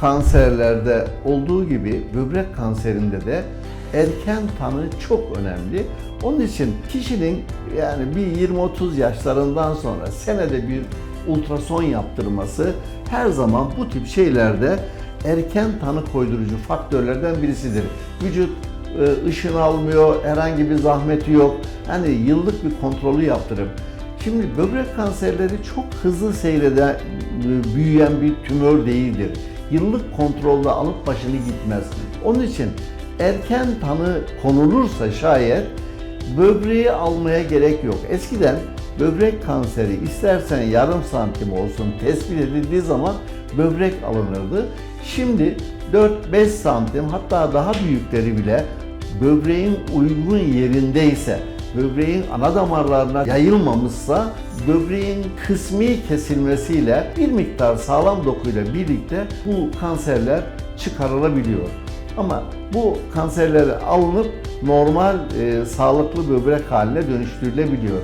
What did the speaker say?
kanserlerde olduğu gibi böbrek kanserinde de erken tanı çok önemli. Onun için kişinin yani bir 20-30 yaşlarından sonra senede bir ultrason yaptırması her zaman bu tip şeylerde erken tanı koydurucu faktörlerden birisidir. Vücut e, ışın almıyor, herhangi bir zahmeti yok. Hani yıllık bir kontrolü yaptırıp Şimdi böbrek kanserleri çok hızlı seyreden, e, büyüyen bir tümör değildir. Yıllık kontrolle alıp başını gitmez. Onun için erken tanı konulursa şayet böbreği almaya gerek yok. Eskiden böbrek kanseri istersen yarım santim olsun tespit edildiği zaman böbrek alınırdı. Şimdi 4-5 santim hatta daha büyükleri bile böbreğin uygun yerindeyse, böbreğin ana damarlarına yayılmamışsa, böbreğin kısmi kesilmesiyle bir miktar sağlam dokuyla birlikte bu kanserler çıkarılabiliyor. Ama bu kanserleri alınıp normal e, sağlıklı böbrek haline dönüştürülebiliyor.